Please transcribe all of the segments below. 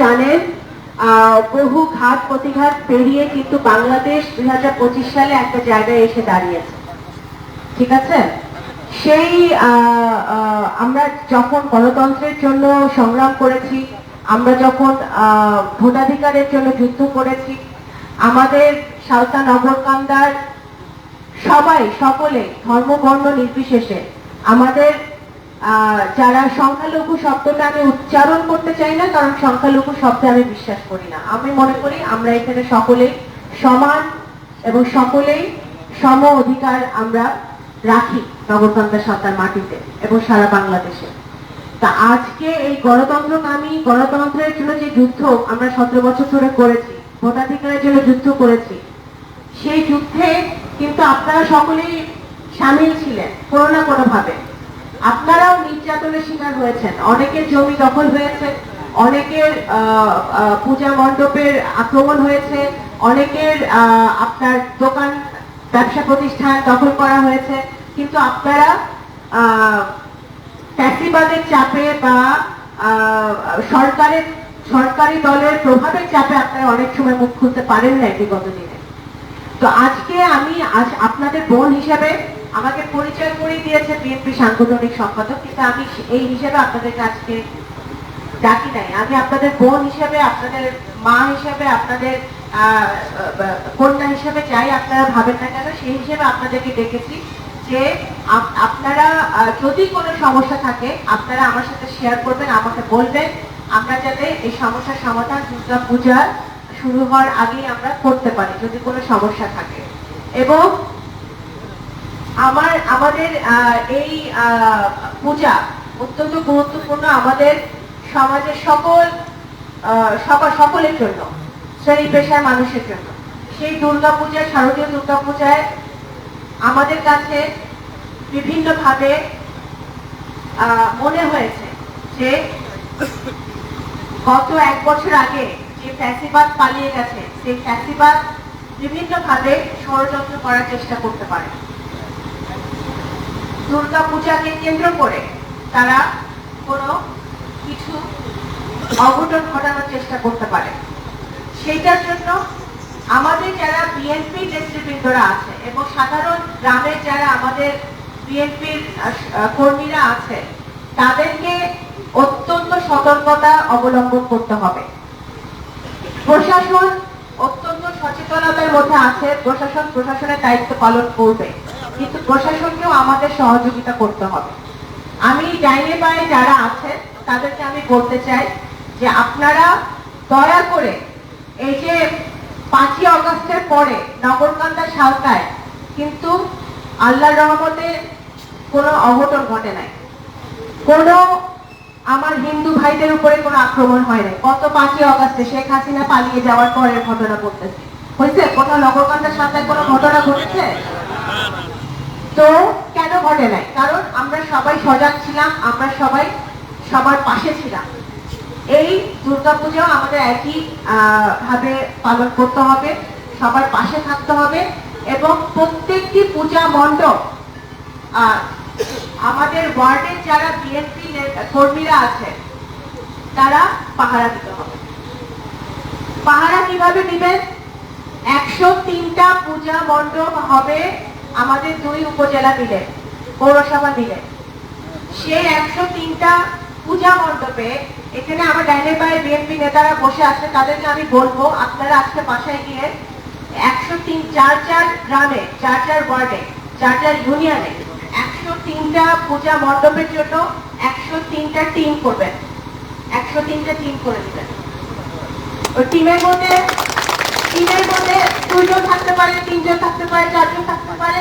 জানেন বহু ঘাট প্রতিঘাত পেরিয়ে কিন্তু বাংলাদেশ দুই সালে একটা জায়গায় এসে দাঁড়িয়েছে। ঠিক আছে? সেই আমরা যখন গণতন্ত্রের জন্য সংগ্রাম করেছি, আমরা যখন ভোটাধিকারের জন্য যুদ্ধ করেছি, আমাদের সালতা নগরকান্দার সবাই, সকলে ধর্মবর্ণ নির্বিশেষে আমাদের যারা সংখ্যালঘু শব্দটা আমি উচ্চারণ করতে চাই না, কারণ সংখ্যালঘু শব্দে আমি বিশ্বাস করি না। আমি মনে করি আমরা এখানে সকলেই সমান এবং সকলেই সম অধিকার আমরা রাখি নগরকান্দা সাঁতার মাটিতে এবং সারা বাংলাদেশে। তা আজকে এই গণতন্ত্রকামী গণতন্ত্রের জন্য যে যুদ্ধ আমরা সতেরো বছর ধরে করেছি, ভোটাধিকারের জন্য যুদ্ধ করেছি, সেই যুদ্ধে কিন্তু আপনারা সকলেই সামিল ছিলেন, কোনো না কোনো ভাবে আপনারাও নির্যাতনের শিকার হয়েছেন। অনেকের জমি দখল হয়েছে অনেকের পূজা মণ্ডপের আক্রমণ হয়েছে অনেকের আপনার দোকান ব্যবসা প্রতিষ্ঠান দখল করা হয়েছে। কিন্তু আপনারা আহ, ফ্যাসিবাদের চাপে বা সরকারের সরকারি দলের প্রভাবের চাপে আপনারা অনেক সময় মুখ খুলতে পারেন না বিগত দিনে। তো আজকে আমি আজ আপনাদের বোন হিসেবে আমাকে পরিচয় করে দিয়েছে বিএনপি সাংগঠনিক সম্পাদক, কিন্তু আমি এই হিসেবে আপনাদের আজকে ডাকি নাই। আমি আপনাদের বোন হিসেবে, আপনাদের মা হিসেবে, আপনাদের কন্যা হিসেবে যাই আপনারা ভাবেন না কেন, সেই হিসেবে আপনাদেরকে ডেকেছি যে আপনারা যদি কোনো সমস্যা থাকে, আপনারা আমার সাথে শেয়ার করবেন, আমাকে বলবেন। আমরা যাতে এই সমস্যার সমাধান দুর্গা পূজা শুরু হওয়ার আগেই আমরা করতে পারি, যদি কোনো সমস্যা থাকে। এবং আমার, আমাদের এই পূজা অত্যন্ত গুরুত্বপূর্ণ আমাদের সমাজের সকল সকলের জন্য, শ্রেণি পেশার মানুষের জন্য। সেই দুর্গা পূজা শারদীয় দুর্গা পূজায় আমাদের কাছে বিভিন্নভাবে মনে হয়েছে যে গত এক বছর আগে যে ফ্যাসিবাদ পালিয়ে গেছে, সেই ফ্যাসিবাদ বিভিন্নভাবে ষড়যন্ত্র করার চেষ্টা করতে পারে। দুর্গা পূজাকে কেন্দ্র করে তারা কোনো কিছু অঘটন ঘটানোর চেষ্টা করতে পারে। সেইটার জন্য আমাদের যারা বিএনপি নেতৃবৃন্দরা আছে এবং সাধারণ গ্রামের যারা আমাদের বিএনপির কর্মীরা আছে, তাদেরকে অত্যন্ত সতর্কতা অবলম্বন করতে হবে। প্রশাসন অত্যন্ত সচেতনতার মধ্যে আছে, প্রশাসন প্রশাসনের দায়িত্ব পালন করবে। কিন্তু প্রশাসনকেও আমাদের সহযোগিতা করতে হবে। আমি ডাইনে বায়ে যারা আছে তাদেরকে আমি বলতে চাই যে আপনারা দয়া করে এই যে পাঁচই অগস্টের পরে নগরকান্দা সালতায় কিন্তু আল্লাহর রহমতে কোনো অঘটন ঘটে নাই। কোনো আমার হিন্দু ভাইদের উপরে কোনো আক্রমণ হয় নাই। গত পাঁচই অগস্টে শেখ হাসিনা পালিয়ে যাওয়ার পরের ঘটনা বলতেছি হয়েছে? কোথাও নগরকান্দার সাথে কোনো ঘটনা ঘটেছে? তো কেন ঘটে নাই? কারণ আমরা সবাই সজাগ ছিলাম, আমরা সবাই সবার পাশে ছিলাম। এই দুর্গাপূজাও আমাদের একই ভাবে পালন করতে হবে, সবার পাশে থাকতে হবে এবং প্রত্যেকটি পূজা মণ্ডপ আমাদের ওয়ার্ডের যারা বিএনপি কর্মীরা আছে, তারা পাহারা দিতে হবে। পাহারা কীভাবে দিবেন? একশো তিনটা পূজা মণ্ডপ হবে আমাদের দুই উপজেলা মিলে, পৌরসভা মিলে। সেই একশো তিনটা পূজা মণ্ডপে, এখানে আমার ডাইনে পায়ে বিএনপি নেতারা বসে আছে, তাদেরকে আমি বলব, আপনারা আজকে বাসায় গিয়ে একশো তিন, চার চার গ্রামে, চার চার ওয়ার্ডে, চার চার ইউনিয়নে একশো তিনটা পূজা মণ্ডপের জন্য একশো তিনটা টিম করবেন। একশো তিনটা টিম করে দেবেন। ওই টিমের মধ্যে টিমের মধ্যে দুইজন থাকতে পারে, তিনজন থাকতে পারে, চারজন থাকতে পারে।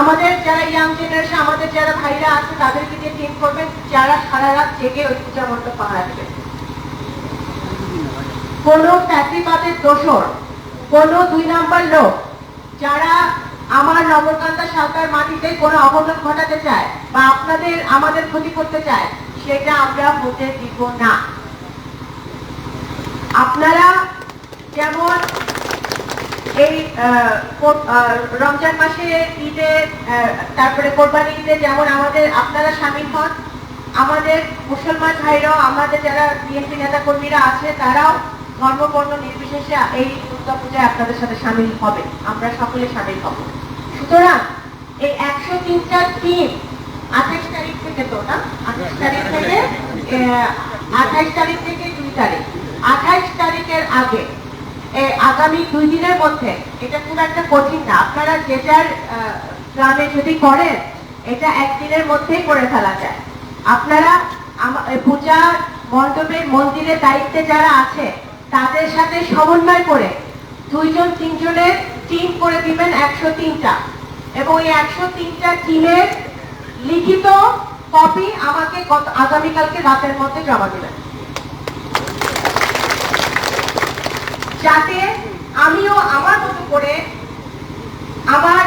আমাদের যারা ইয়াং জেনারেশন আমাদের যারা ভাইরা আছে, তাদেরকে দিয়ে টিম করবেন, যারা সারা রাত জেগে ওই পূজা মণ্ডপ পাহারা কোন ফ্যাসিবাদের দোষর, কোন দুই নাম্বার লোক, যারা আমার নবকান্দা সরকার মাটিতে কোনো অঘটন ঘটাতে চায় বা আপনাদের, আমাদের ক্ষতি করতে চায়, সেটা আমরা হতে দিব না। আপনারা যেমন এই রমজান মাসে ঈদে তারপরে কোরবানি ঈদে যেমন আমাদের, আপনারা সামিল হন, আমাদের মুসলমান ভাইরাও, আমাদের যারা বিএনপি নেতা কর্মীরা আছে, তারাও ধর্মবর্ণ নির্বিশেষে এই দুর্গা পূজায় আপনাদের সাথে সামিল হবে। আমরা সকলে সামিল হব। সুতরাং এই একশো তিনটা টিম আঠাইশ তারিখ থেকে তো না? আঠাইশ তারিখ থেকে আঠাইশ তারিখ থেকে দুই তারিখ। আঠাইশ তারিখের আগে আগামী দুই দিনের মধ্যে, এটা খুব একটা কঠিন না। আপনারা যে যার গ্রামে যদি করেন, এটা একদিনের মধ্যেই করে ফেলা যায়। আপনারা পূজা মণ্ডপের মন্দিরের দায়িত্বে যারা আছে, তাদের সাথে সমন্বয় করে দুইজন, তিনজনের টিম করে দিবেন একশো তিনটা। এবং এই একশো তিনটা টিমের লিখিত কপি আমাকে গত, আগামীকালকে রাতের মধ্যে জমা দেবেন। যাতে আমিও আমার মতো করে আমার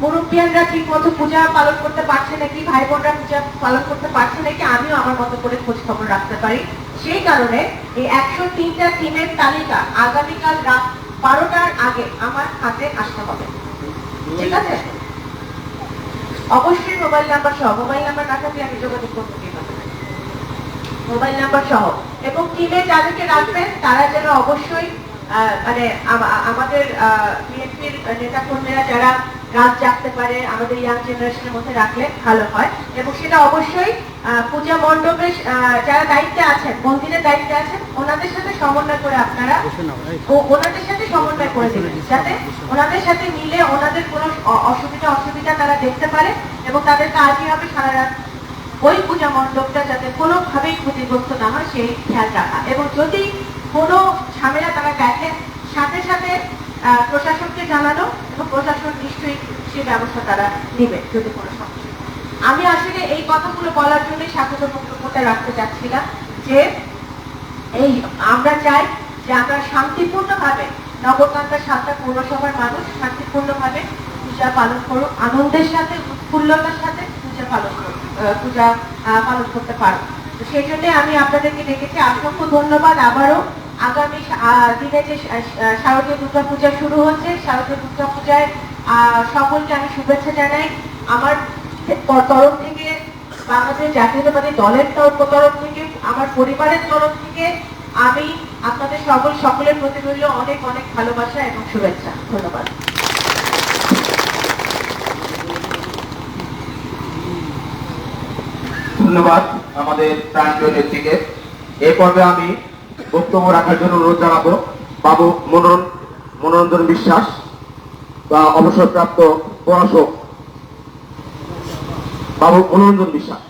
মুরব্বিয়ানরা ঠিক মতো পূজা পালন করতে পারছে নাকি ভাই বোনরা পূজা পালন করতে পারছে নাকি, আমিও আমার মতো করে খোঁজ খবর রাখতে পারি। সেই কারণে এই একশো তিনটা টিমের তালিকা আগামীকাল রাত বারোটার আগে আমার হাতে আসতে হবে। ঠিক আছে? অবশ্যই মোবাইল নাম্বার সহ, মোবাইল নাম্বার না থাকলে আমি যোগাযোগ করতে মোবাইল নাম্বার সহ। এবং টিমে যাদেরকে রাখবেন, তারা যেন অবশ্যই মানে আমাদের বিএনপির নেতা কর্মীরা যারা রাত জাগতে পারে আমাদের ইয়াং জেনারেশনের মধ্যে রাখলে ভালো হয়। এবং সেটা অবশ্যই পূজা মণ্ডপে যারা দায়িত্বে আছেন মন্দিরের দায়িত্বে আছেন ওনাদের সাথে সমন্বয় করে আপনারা ওনাদের সাথে সমন্বয় করে দেবেন যাতে ওনাদের সাথে মিলে ওনাদের কোনো অসুবিধা অসুবিধা তারা দেখতে পারে এবং তাদের কাজই হবে সারা রাত ওই পূজা মণ্ডপটা যাতে কোনোভাবেই ক্ষতিগ্রস্ত না হয় সেই খেয়াল রাখা। এবং যদি কোনো ঝামেলা তারা দেখে সাথে সাথে আহ, প্রশাসনকে জানানো প্রশাসন নিশ্চয়ই সে ব্যবস্থা তারা নেবে যদি কোনো সমস্যা আমি আসলে এই কথাগুলো বলার জন্যই স্বাগত বক্তব্যটা রাখতে চাচ্ছিলাম যে এই আমরা চাই যে আমরা শান্তিপূর্ণভাবে নবকান্তা সাতটা পৌরসভার মানুষ শান্তিপূর্ণভাবে পূজা পালন করুক, আনন্দের সাথে, উৎফুল্লতার সাথে পূজা পালন পূজা পালন করতে পারব তো সেই জন্য আমি আপনাদেরকে ডেকেছি। অসংখ্য ধন্যবাদ আবারও। আগামী দিনে যে শারদীয় দুর্গা পূজা শুরু হচ্ছে শারদীয় দুর্গা পূজায় আহ, সকলকে আমি শুভেচ্ছা জানাই। আমার তরফ থেকে বাংলাদেশ জাতীয়তাবাদী দলের তরফ তরফ থেকে আমার পরিবারের তরফ থেকে আমি আপনাদের সকল সকলের প্রতি রইল অনেক অনেক ভালোবাসা এবং শুভেচ্ছা। ধন্যবাদ। ধন্যবাদ আমাদের প্রাণপ্রিয় নেত্রীকে এই পর্বে আমি বক্তব্য রাখার জন্য অনুরোধ জানাব। বাবু মনোরঞ্জন মনোরঞ্জন বিশ্বাস বা অবসরপ্রাপ্ত প্রশাসক বাবু মনোরঞ্জন বিশ্বাস।